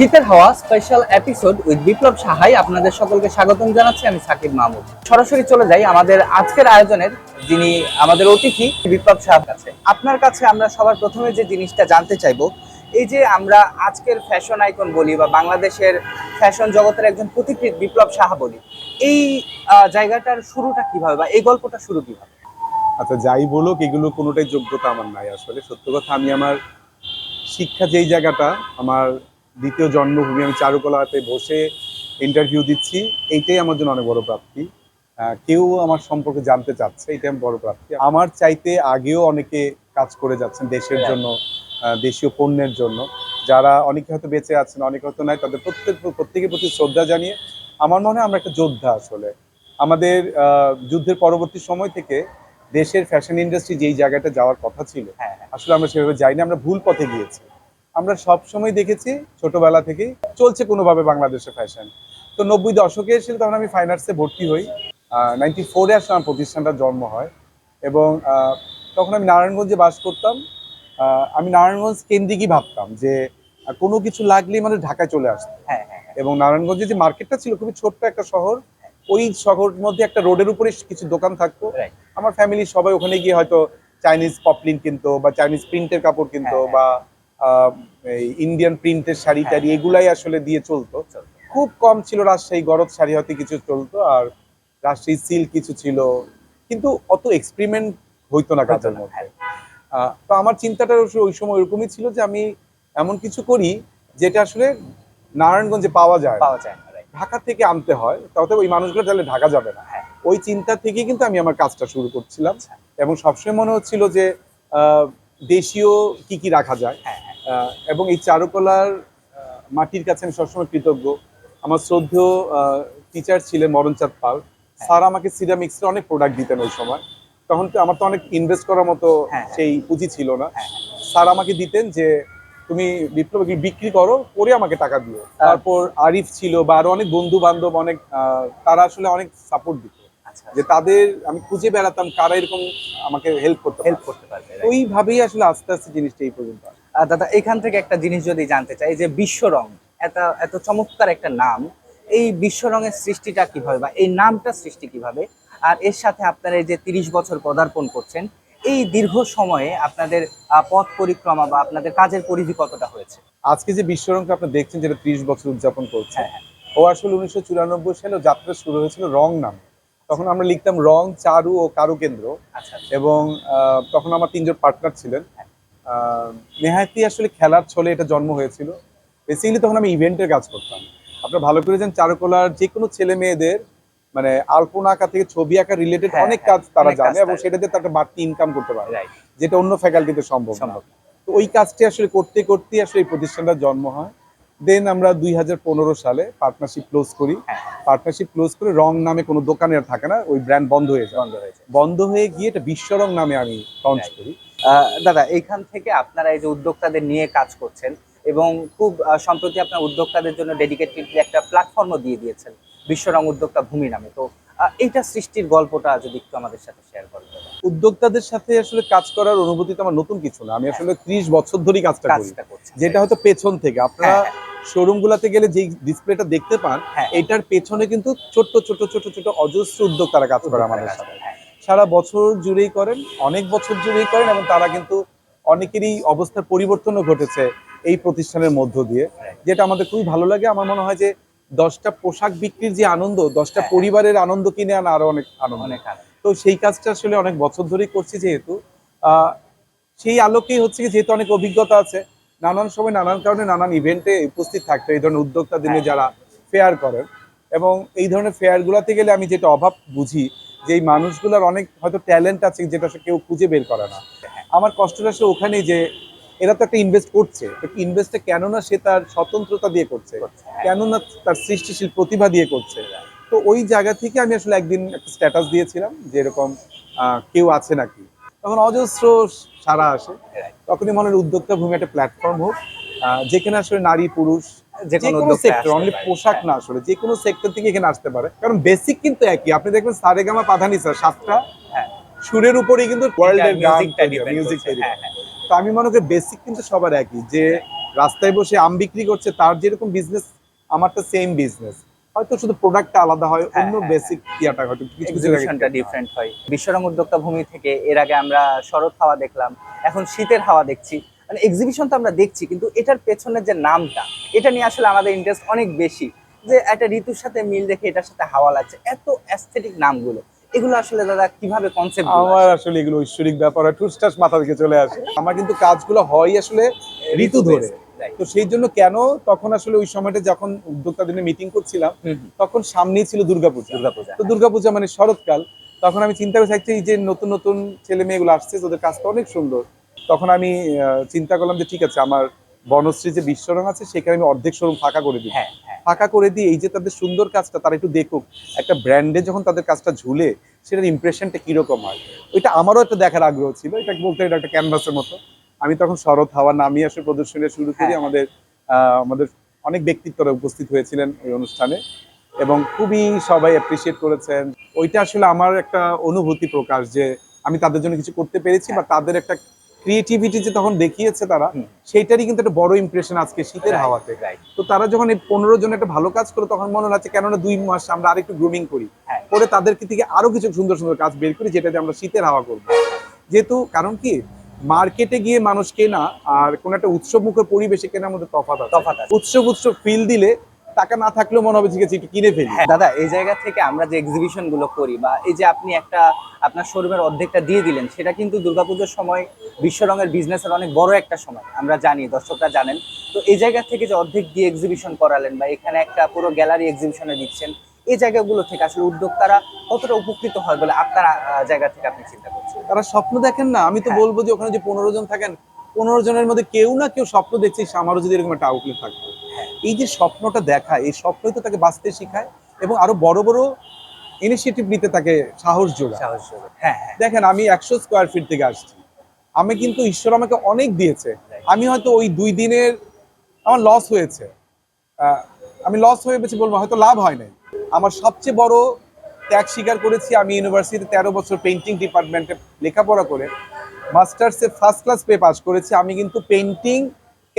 শীতের হাওয়া special episode with বিপ্লব সাহাই আপনাদের সকলকে স্বাগতম জানাচ্ছি, আমি সাকিব মাহমুদ। সরাসরি চলে যাই আমাদের আজকের আয়োজনের, যিনি আমাদের অতিথি, বিপ্লব সাহার কাছে। আপনার কাছে আমরা সবার প্রথমে যে জিনিসটা জানতে চাইব, এই যে আমরা আজকের ফ্যাশন আইকন বলি বা বাংলাদেশের ফ্যাশন জগতের একজন পথিকৃৎ বিপ্লব সাহা বলি, এই জায়গাটার শুরুটা কীভাবে বা এই গল্পটা শুরু কীভাবে? আচ্ছা যাই বলুক, এগুলো কোনোটাই যোগ্যতা আমার নাই আসলে। সত্য কথা, আমি আমার শিক্ষা যেই জায়গাটা, আমার দ্বিতীয় জন্মভূমি আমি চারুকলাতে বসে ইন্টারভিউ দিচ্ছি। এইটাই আমার জন্য অনেক বড় প্রাপ্তি। কেউ আমার সম্পর্কে জানতে চাচ্ছে এটাই আমার বড় প্রাপ্তি। আমার চাইতে আগেও অনেকে কাজ করে যাচ্ছেন দেশের জন্য দেশীয় পণ্যের জন্য। যারা অনেকে হয়তো বেঁচে আছেন অনেকে হয়তো নাই তাদের প্রত্যেক প্রত্যেকের প্রতি শ্রদ্ধা জানিয়ে আমার মনে হয় আমরা একটা যোদ্ধা আসলে। আমাদের যুদ্ধের পরবর্তী সময় থেকে দেশের ফ্যাশন ইন্ডাস্ট্রি যেই জায়গাটা যাওয়ার কথা ছিল হ্যাঁ। আসলে আমরা সেভাবে যাইনি আমরা ভুল পথে গিয়েছি। আমরা সব সময় দেখেছি ছোটবেলা থেকেই চলছে কোনোভাবে বাংলাদেশে ফ্যাশন তো নব্বই দশকে এসে তখন আমি ফাইন আর্টসে ভর্তি হই। নাইনটি ফোরে আসলে আমার প্রতিষ্ঠানটার জন্ম হয় এবং তখন আমি নারায়ণগঞ্জে বাস করতাম। আমি নারায়ণগঞ্জ কেন্দ্রিকই ভাবতাম যে কোনো কিছু লাগলেই মানে ঢাকায় চলে আসতো। হ্যাঁ হ্যাঁ হ্যাঁ। এবং নারায়ণগঞ্জে যে মার্কেটটা ছিল খুবই ছোট্ট একটা শহর ওই শহরের মধ্যে একটা রোডের উপরে কিছু দোকান থাকতো। আমার ফ্যামিলির সবাই ওখানে গিয়ে হয়তো চাইনিজ পপলিন কিনতো বা চাইনিজ প্রিন্টের কাপড় কিনতো বা ইন্ডিয়ান প্রিন্টের শাড়ি হ্যাঁ, টাড়ি এগুলাই আসলে দিয়ে চলতো। খুব কম ছিল রাজশাহী গরদ শাড়ি হয়তো কিছু চলতো আর রাজশাহী সিল্ক কিছু ছিল কিন্তু অত এক্সপেরিমেন্ট হইতো না কাজের মধ্যে হ্যাঁ। তো আমার চিন্তাটা ওই সময় ওইরকমই ছিল যে আমি এমন কিছু করি যেটা আসলে নারায়ণগঞ্জে পাওয়া যায়। পাওয়া যায় ঢাকা থেকে আনতে হয় তাতে ওই মানুষগুলো তাহলে ঢাকা যাবে না হ্যাঁ। ওই চিন্তা থেকেই কিন্তু আমি আমার কাজটা শুরু করছিলাম আচ্ছা। এবং সবসময় মনে হচ্ছিল যে আহ, দেশীয় কি কি রাখা যায় হ্যাঁ হ্যাঁ এবং এই চারুকলার মাটির কাছে আমি সবসময় কৃতজ্ঞ। আমার শ্রদ্ধেয় টিচার ছিলেন মরণচাঁদ পাল। স্যার আমাকে সিরামিক্সের অনেক প্রোডাক্ট দিতেন ওই সময়। তখন তো আমার তো অনেক ইনভেস্ট করার মতো হ্যাঁ, হ্যাঁ। সেই পুঁজি ছিল না। হ্যাঁ, স্যার আমাকে দিতেন যে তুমি বিপ্লব বিক্রি করো করে আমাকে টাকা দিও। তারপর আরিফ ছিল বা আরও অনেক বন্ধু বান্ধব অনেক আহ, তারা আসলে অনেক সাপোর্ট দিত। আচ্ছা যে তাদের আমি খুঁজে বেড়াতাম কারা এরকম আমাকে হেল্প করতে হেল্প করতে পারবে ওইভাবেই আসলে আস্তে আস্তে জিনিসটা এই পর্যন্ত দাদা এখান থেকে একটা জিনিস যদি জানতে চাই যে বিশ্ব রং এত এত চমৎকার একটা নাম এই বিশ্ব রঙের সৃষ্টিটা কীভাবে বা এই নামটা সৃষ্টি কীভাবে আর এর সাথে আপনারা এই যে তিরিশ বছর পদার্পণ করছেন এই দীর্ঘ সময়ে আপনাদের পথ পরিক্রমা বা আপনাদের কাজের পরিধি কতটা হয়েছে আজকে যে বিশ্বরংকে আপনি দেখছেন যেটা ত্রিশ বছর উদযাপন করছে হ্যাঁ, হ্যাঁ। ও আসলে উনিশশো চুরানব্বই সালে যাত্রা শুরু হয়েছিল রং নামে তখন আমরা লিখতাম রং চারু ও কারু কেন্দ্র আচ্ছা আচ্ছা। এবং তখন আমার তিনজন পার্টনার ছিলেন নেহাতি আসলে খেলার ছলে এটা জন্ম হয়েছিল। বেসিক্যালি তখন আমি ইভেন্টের কাজ করতাম। আপনারা ভালো করে জানেন চারুকলার যে কোনো ছেলে মেয়েদের মানে আলপনা আঁকা থেকে ছবি আঁকা রিলেটেড হ্যাঁ, অনেক হ্যাঁ, কাজ তারা জানে এবং তারা- সেটা দিয়ে তারা বাড়তি ইনকাম করতে পারে। যেটা অন্য ফ্যাকাল্টিতে সম্ভব না। সম্ভব তো ওই কাজটি আসলে করতে করতে আসলে এই প্রতিষ্ঠানটা জন্ম হয়। দেন আমরা দুই হাজার পনেরো সালে পার্টনারশিপ ক্লোজ করি। হ্যাঁ। পার্টনারশিপ ক্লোজ করে রং নামে কোনো দোকানে আর থাকে না ওই ব্র্যান্ড বন্ধ হয়ে যায়। বন্ধ হয়েছে বন্ধ হয়ে গিয়ে এটা বিশ্বরং নামে আমি লঞ্চ করি। দাদা এইখান থেকে আপনারা এই যে উদ্যোক্তাদের নিয়ে কাজ করছেন এবং খুব সম্প্রতি আপনার উদ্যোক্তাদের জন্য ডেডিকেটেডলি একটা প্ল্যাটফর্মও দিয়ে দিয়েছেন বিশ্বরং উদ্যোক্তা ভূমি নামে। তো এইটা সৃষ্টির গল্পটা যদি একটু আমাদের সাথে শেয়ার দাদা। উদ্যোক্তাদের সাথে আসলে কাজ করার অনুভূতি তো আমার নতুন কিছু না। আমি আসলে ত্রিশ বছর ধরেই কাজটা করি। যেটা হয়তো পেছন থেকে। আপনারা হ্যাঁ, শোরুম গুলাতে গেলে যে ডিসপ্লেটা দেখতে পান হ্যাঁ। এটার পেছনে কিন্তু ছোট্ট ছোট ছোট ছোট অজস্র উদ্যোক্তারা কাজ করে আমাদের সাথে। হ্যাঁ। সারা বছর জুড়েই করেন অনেক বছর জুড়েই করেন এবং তারা কিন্তু অনেকেরই অবস্থার পরিবর্তনও ঘটেছে এই প্রতিষ্ঠানের মধ্য দিয়ে। যেটা আমাদের খুবই ভালো লাগে আমার মনে হয় যে দশটা পোশাক বিক্রির যে আনন্দ দশটা হ্যাঁ। পরিবারের আনন্দ কিনে আনা আরও অনেক আনন্দ। তো সেই কাজটা আসলে অনেক বছর ধরেই করছি যেহেতু। সেই আলোকেই হচ্ছে কি যেহেতু অনেক অভিজ্ঞতা আছে নানান সময় নানান কারণে নানান ইভেন্টে উপস্থিত থাকতে এই ধরনের উদ্যোক্তা নিয়ে যারা ফেয়ার করেন এবং এই ধরনের ফেয়ার গুলাতে গেলে আমি যেটা অভাব বুঝি যে এই মানুষগুলোর অনেক হয়তো ট্যালেন্ট আছে যেটা সে কেউ খুঁজে বের করে না। আমার কষ্টটা আসলে ওখানেই যে এরা তো একটা ইনভেস্ট করছে ইনভেস্টটা কেননা সে তার স্বতন্ত্রতা দিয়ে করছে? হ্যাঁ। কেননা তার সৃষ্টিশীল প্রতিভা দিয়ে করছে? তো ওই জায়গা থেকে আমি আসলে একদিন একটা স্ট্যাটাস দিয়েছিলাম যে এরকম আহ, কেউ আছে নাকি? তখন অজস্র সারা আসে। তখনই মনে হয় উদ্যোক্তা ভূমি একটা প্ল্যাটফর্ম হোক যেখানে আসলে নারী পুরুষ যে যে কোনো কোনো সেক্টর অনলি পোশাক হ্যাঁ। না আসলে যে কোনো সেক্টর থেকে এখানে আসতে পারে। কারণ বেসিক কিন্তু একই। আপনি দেখবেন সারেগামা পাধানি স্যার সাতটা। হ্যাঁ। সুরের উপরেই কিন্তু ওয়ার্ল্ডের গান মিউজিক তৈরি হ্যাঁ তো আমি মনে করি বেসিক কিন্তু সবার একই যে রাস্তায় বসে আম বিক্রি করছে তার যেরকম বিজনেস আমার তো সেম বিজনেস হয়তো শুধু প্রোডাক্টটা আলাদা হয় অন্য বেসিক ইয়াটা হয়তো কিছু কিছু ডিফারেন্ট হয়। বিশ্বরং উদ্যোক্তা ভূমি থেকে এর আগে আমরা শরৎ হাওয়া দেখলাম এখন শীতের হাওয়া দেখছি। মানে এক্সিবিশন তো আমরা দেখছি কিন্তু এটার পেছনের যে নামটা এটা নিয়ে আসলে আমাদের ইন্টারেস্ট অনেক বেশি। যে একটা ঋতুর সাথে মিল রেখে এটার সাথে হাওয়া লাগছে এত অ্যাস্থেটিক নামগুলো। এগুলো আসলে দাদা কীভাবে কনসেপ্ট আমার আসলে এগুলো ঐশ্বরিক ব্যাপার হয় ঠুসটাস মাথা থেকে চলে আসে। আমার কিন্তু কাজগুলো হয় আসলে ঋতু ধরে। তো সেই জন্য কেন তখন আসলে ওই সময়টা যখন উদ্যোক্তাদের মিটিং করছিলাম তখন সামনেই ছিল দুর্গাপূজা। দুর্গাপূজা তো দুর্গাপূজা মানে শরৎকাল। তখন আমি চিন্তা করে থাকছি যে নতুন নতুন ছেলে মেয়েগুলো আসছে ওদের কাজটা অনেক সুন্দর। তখন আমি চিন্তা করলাম যে ঠিক আছে আমার বনশ্রী যে বিশ্বরং আছে সেখানে আমি অর্ধেক শোরুম ফাঁকা করে দিই হ্যাঁ হ্যাঁ। ফাঁকা করে দিয়ে এই যে তাদের সুন্দর কাজটা তারা একটু দেখুক একটা ব্র্যান্ডে যখন তাদের কাজটা ঝুলে সেটার ইমপ্রেশনটা কীরকম হয়? ওইটা আমারও একটা দেখার আগ্রহ ছিল এটা বলতে এটা একটা ক্যানভাসের মতো। আমি তখন শরৎ হাওয়া নামিয়ে আসে প্রদর্শনী শুরু করি হ্যাঁ। আমাদের আহ, আমাদের অনেক ব্যক্তিত্বরা উপস্থিত হয়েছিলেন ওই অনুষ্ঠানে এবং খুবই সবাই অ্যাপ্রিসিয়েট করেছেন। ওইটা আসলে আমার একটা অনুভূতি প্রকাশ যে আমি তাদের জন্য কিছু করতে পেরেছি বা তাদের একটা ক্রিয়েটিভিটি যে তখন দেখিয়েছে তারা সেইটারই কিন্তু একটা বড় ইমপ্রেশন আজকে শীতের হাওয়াতে. তো তারা যখন এই পনেরো জন একটা ভালো কাজ করে তখন মনে হচ্ছে কেননা দুই মাস আমরা আরেকটু গ্রুমিং করি হ্যাঁ। করে তাদেরকে থেকে আরও কিছু সুন্দর সুন্দর কাজ বের করি যেটাতে আমরা শীতের হাওয়া করব যেহেতু কারণ কি মার্কেটে গিয়ে মানুষ কেনা আর কোন একটা উৎসব মুখের পরিবেশে কেনার মধ্যে তফাৎ আছে। উৎসব উৎসব ফিল দিলে টাকা না থাকলেও মনে হবে ঠিক আছে একটু কিনে ফেলি হ্যাঁ দাদা এই জায়গা থেকে আমরা যে এক্সিবিশনগুলো করি বা এই যে আপনি একটা আপনার শোরুমের অর্ধেকটা দিয়ে দিলেন সেটা কিন্তু দুর্গাপুজোর সময় বিশ্ব রঙের বিজনেসের অনেক বড় একটা সময় আমরা জানি দর্শকরা জানেন তো এই জায়গা থেকে যে অর্ধেক দিয়ে এক্সিবিশন করালেন বা এখানে একটা পুরো গ্যালারি এক্সিবিশনে দিচ্ছেন এই জায়গাগুলো থেকে আসলে উদ্যোক্তারা কতটা উপকৃত হয় বলে আপনার জায়গা থেকে আপনি চিন্তা করছেন তারা স্বপ্ন দেখেন না আমি তো হ্যাঁ। বলব যে ওখানে যে পনেরো জন থাকেন পনেরো জনের মধ্যে কেউ না কেউ স্বপ্ন দেখছে আমারও যদি এরকম একটা আউটলেট হ্যাঁ। এই যে স্বপ্নটা দেখা এই স্বপ্নই তো তাকে বাঁচতে শেখায় এবং আরও বড় বড় ইনিশিয়েটিভ নিতে তাকে সাহস যোগায়। সাহস যোগায়। হ্যাঁ হ্যাঁ। দেখেন আমি একশো স্কোয়ার ফিট থেকে আসছি। আমি কিন্তু ঈশ্বর আমাকে অনেক দিয়েছে। আমি হয়তো ওই দুই দিনের আমার লস হয়েছে। আমি লস হয়ে গেছি বলব হয়তো লাভ হয় নাই। আমার সবচেয়ে বড় ত্যাগ স্বীকার করেছি আমি ইউনিভার্সিটিতে তেরো বছর পেন্টিং ডিপার্টমেন্টে লেখাপড়া করে। মাস্টার্সে ফার্স্ট ক্লাস পে পাস করেছি। আমি কিন্তু পেন্টিং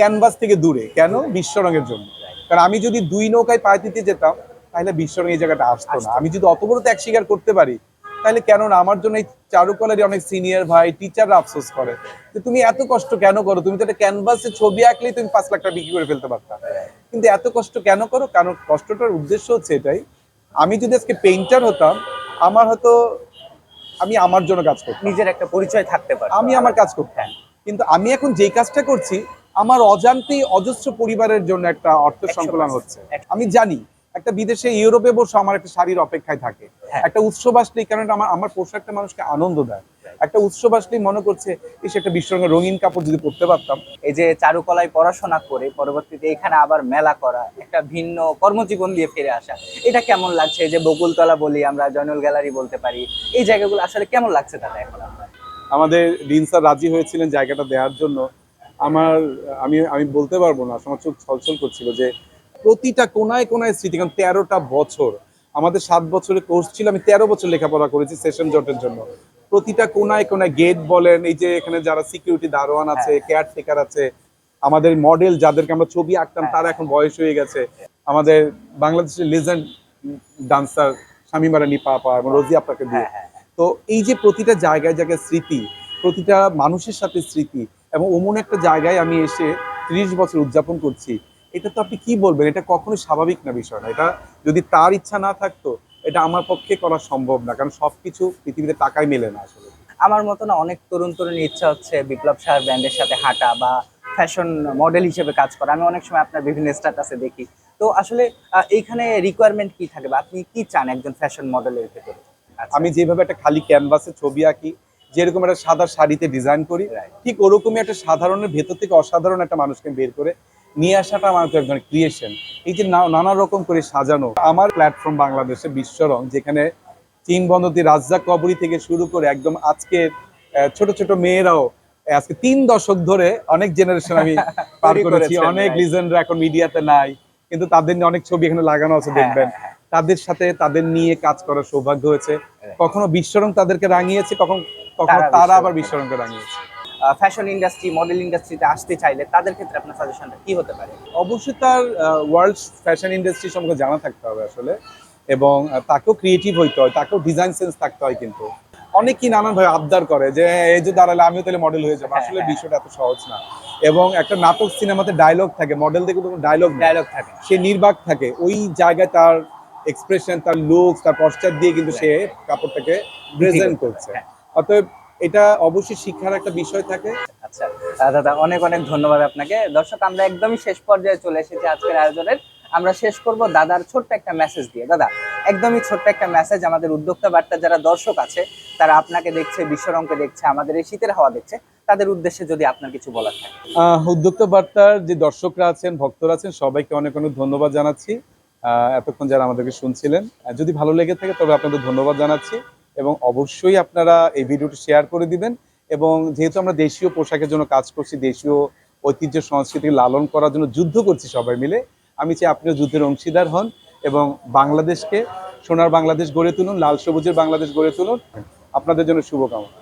ক্যানভাস থেকে দূরে। কেন? বিশ্বরঙের জন্য। কারণ আমি যদি দুই নৌকায় পায়ে দিতে যেতাম তাহলে বিশ্বরঙ এই জায়গাটা আসতো না। আমি যদি অত বড় ত্যাগ স্বীকার করতে পারি তাহলে কেন না? আমার জন্য এই চারুকলারই অনেক সিনিয়র ভাই টিচাররা আফসোস করে যে তুমি এত কষ্ট কেন করো? তুমি তো একটা ক্যানভাসে ছবি আঁকলেই তুমি পাঁচ লাখ টাকা বিক্রি করে ফেলতে পারতাম কিন্তু এত কষ্ট কেন করো? কারণ কষ্টটার উদ্দেশ্য হচ্ছে এটাই। আমি যদি আজকে পেইন্টার হতাম আমার হয়তো আমি আমার জন্য কাজ করতাম। নিজের একটা পরিচয় থাকতে পারে আমি আমার কাজ করতাম। কিন্তু আমি এখন যেই কাজটা করছি আমার অজান্তেই অজস্র পরিবারের জন্য একটা অর্থ সংকলন হচ্ছে। আমি জানি একটা বিদেশে ইউরোপে বসে আমার একটা শাড়ির অপেক্ষায় থাকে। হ্যাঁ। একটা উৎসব আসলেই কারণ আমার আমার পোশাকটা মানুষকে আনন্দ দেয়। একটা উৎসব আসলেই মনে করছে একটা বিশ্বরঙের রঙিন কাপড় যদি পরতে পারতাম। এই যে চারুকলায় পড়াশোনা করে পরবর্তীতে এখানে আবার মেলা করা একটা ভিন্ন কর্মজীবন দিয়ে ফিরে আসা এটা কেমন লাগছে? এই যে বকুলতলা বলি আমরা জয়নুল গ্যালারি বলতে পারি এই জায়গাগুলো আসলে কেমন লাগছে দাদা এখন? আমাদের রিন স্যার রাজি হয়েছিলেন জায়গাটা দেওয়ার জন্য। আমার আমি আমি বলতে পারব না আমার চোখ ছলছল করছিল যে প্রতিটা কোনায় কোনায় স্মৃতি কারণ তেরোটা বছর আমাদের সাত বছরের কোর্স ছিল আমি তেরো বছর লেখাপড়া করেছি সেশন জটের জন্য। প্রতিটা কোনায় কোনায় গেট বলেন এই যে এখানে যারা সিকিউরিটি দারোয়ান আছে কেয়ারটেকার আছে আমাদের মডেল যাদেরকে আমরা ছবি আঁকতাম তারা এখন বয়স হয়ে গেছে। আমাদের বাংলাদেশের লেজেন্ড ডান্সার শামিমা রানী পাপা এবং রোজি আপনাকে দিয়ে। হ্যাঁ হ্যাঁ। তো এই যে প্রতিটা জায়গায় জায়গায় স্মৃতি প্রতিটা মানুষের সাথে স্মৃতি এবং অমন একটা জায়গায় আমি এসে ত্রিশ বছর উদযাপন করছি এটা তো আপনি কি বলবেন? এটা কখনোই স্বাভাবিক না বিষয় না। এটা যদি তার ইচ্ছা না থাকতো এটা আমার পক্ষে করা সম্ভব না কারণ সবকিছু পৃথিবীতে টাকায় মেলে না আসলে। আমার মতো না অনেক তরুণ তরুণী ইচ্ছা হচ্ছে বিপ্লব শাহ ব্র্যান্ডের সাথে হাঁটা বা ফ্যাশন মডেল হিসেবে কাজ করা। আমি অনেক সময় আপনার বিভিন্ন স্ট্যাটাসে দেখি। তো আসলে এইখানে রিকোয়ারমেন্ট কি থাকে বা আপনি কি চান একজন ফ্যাশন মডেলের ভেতরে? আমি যেভাবে একটা খালি ক্যানভাসে ছবি আঁকি যেরকম একটা সাদা শাড়িতে ডিজাইন করি ঠিক ওরকমই একটা সাধারণের ভেতর থেকে অসাধারণ একটা মানুষকে বের করে নিয়ে আসাটা আমার একজন ক্রিয়েশন এই যে নানা রকম করে সাজানো। আমার প্ল্যাটফর্ম বাংলাদেশে বিশ্বরং যেখানে চীন বন্দতি রাজ্জাক কবরী থেকে শুরু করে একদম আজকের আহ, ছোট ছোট মেয়েরাও আজকে তিন দশক ধরে অনেক জেনারেশন আমি পার করেছি। অনেক. লিজেন্ডরা এখন মিডিয়াতে নাই কিন্তু তাদের নিয়ে অনেক ছবি এখানে লাগানো আছে হ্যাঁ, দেখবেন। হ্যাঁ, হ্যাঁ। তাদের সাথে তাদের নিয়ে কাজ করার সৌভাগ্য হয়েছে। কখনো বিশ্বরং তাদেরকে রাঙিয়েছে কখন কখনো তারা আবার বিশ্বরংকে রাঙিয়েছে ফ্যাশন ইন্ডাস্ট্রি মডেল ইন্ডাস্ট্রিতে আসতে চাইলে তাদের ক্ষেত্রে আপনার সাজেশনটা কি হতে পারে? অবশ্যই তার ওয়ার্ল্ড ফ্যাশন ইন্ডাস্ট্রি সম্পর্কে জানা থাকতে হবে আসলে। এবং তাকেও ক্রিয়েটিভ হইতে হয় তাকেও ডিজাইন সেন্স থাকতে হয় কিন্তু। অনেকেই নানান ভাবে আবদার করে যে এই যে দাঁড়ালে আমিও তাহলে মডেল হয়ে যাব। হ্যাঁ, আসলে হ্যাঁ। বিষয়টা এত সহজ না। এবং একটা নাটক সিনেমাতে ডায়লগ থাকে মডেল থেকে কোনো ডায়লগ ডায়লগ থাকে সে নির্বাক থাকে ওই জায়গায় তার এক্সপ্রেশন তার লুকস তার পশ্চাৎ দিয়ে কিন্তু সে কাপড়টাকে প্রেজেন্ট করছে। হ্যাঁ। অতএব এটা অবশ্যই শিক্ষার একটা বিষয় থাকে। আচ্ছা দাদা অনেক অনেক ধন্যবাদ আপনাকে। দর্শক আমরা একদমই শেষ পর্যায়ে চলে এসেছি আজকের আয়োজনের। আমরা শেষ করব দাদার ছোট্ট একটা মেসেজ দিয়ে। দাদা একদমই ছোট্ট একটা মেসেজ আমাদের উদ্যোক্তা বার্তা যারা দর্শক আছে তারা আপনাকে দেখছে বিশ্বরঙ্কে দেখছে আমাদের এই শীতের হাওয়া দেখছে। তাদের উদ্দেশ্যে যদি আপনার কিছু বলার থাকে। উদ্যোক্তা বার্তার যে দর্শকরা আছেন ভক্তরা আছেন সবাইকে অনেক অনেক ধন্যবাদ জানাচ্ছি। আহ, এতক্ষণ যারা আমাদেরকে শুনছিলেন যদি ভালো লেগে থাকে তবে আপনাদের ধন্যবাদ জানাচ্ছি। এবং অবশ্যই আপনারা এই ভিডিওটি শেয়ার করে দিবেন এবং যেহেতু আমরা দেশীয় পোশাকের জন্য কাজ করছি, দেশীয় ঐতিহ্য সংস্কৃতিকে লালন করার জন্য যুদ্ধ করছি সবাই মিলে, আমি চাই আপনিও যুদ্ধের অংশীদার হন এবং বাংলাদেশকে, সোনার বাংলাদেশ গড়ে তুলুন, লাল সবুজের বাংলাদেশ গড়ে তুলুন। আপনাদের জন্য শুভকামনা।